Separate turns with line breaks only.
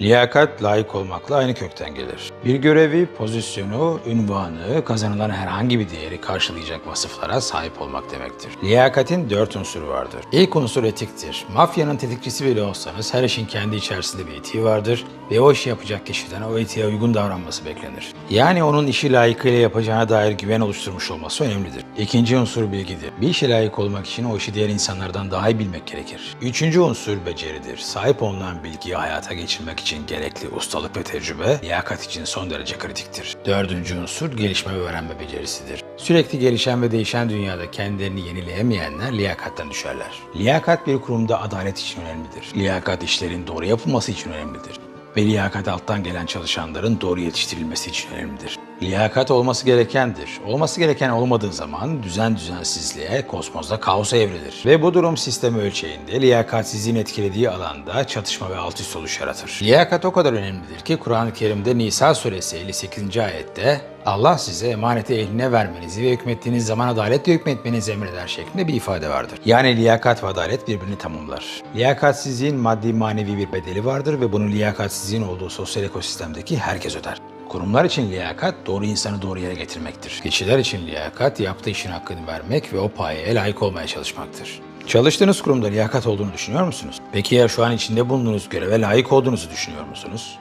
Liyakat layık olmakla aynı kökten gelir. Bir görevi, pozisyonu, ünvanı, kazanılan herhangi bir değeri karşılayacak vasıflara sahip olmak demektir. Liyakatin dört unsuru vardır. İlk unsur etiktir. Mafyanın tetikçisi bile olsanız her işin kendi içerisinde bir etiği vardır ve o işi yapacak kişiden o etiğe uygun davranması beklenir. Yani onun işi layıkıyla yapacağına dair güven oluşturmuş olması önemlidir. İkinci unsur bilgidir. Bir işe layık olmak için o işi diğer insanlardan daha iyi bilmek gerekir. Üçüncü unsur beceridir. Sahip olunan bilgiyi hayata geçirmek için gerekli ustalık ve tecrübe, liyakat için son derece kritiktir. Dördüncü unsur gelişme ve öğrenme becerisidir. Sürekli gelişen ve değişen dünyada kendilerini yenileyemeyenler liyakattan düşerler. Liyakat bir kurumda adalet için önemlidir. Liyakat işlerin doğru yapılması için önemlidir ve liyakat alttan gelen çalışanların doğru yetiştirilmesi için önemlidir. Liyakat olması gerekendir. Olması gereken olmadığı zaman düzen düzensizliğe, kosmozda kaosa evrilir. Ve bu durum sistemi ölçeğinde liyakatsizliğin etkilediği alanda çatışma ve alt üst oluş yaratır. Liyakat o kadar önemlidir ki Kur'an-ı Kerim'de Nisa suresi 58. ayette Allah size emaneti eline vermenizi ve hükmettiğiniz zaman adaletle hükmetmenizi emreder şeklinde bir ifade vardır. Yani liyakat ve adalet birbirini tamamlar. Liyakatsizliğin maddi manevi bir bedeli vardır ve bunu liyakatsizliğin olduğu sosyal ekosistemdeki herkes öder. Kurumlar için liyakat doğru insanı doğru yere getirmektir. Kişiler için liyakat yaptığı işin hakkını vermek ve o payeye layık olmaya çalışmaktır. Çalıştığınız kurumda liyakat olduğunu düşünüyor musunuz? Peki ya şu an içinde bulunduğunuz göreve layık olduğunuzu düşünüyor musunuz?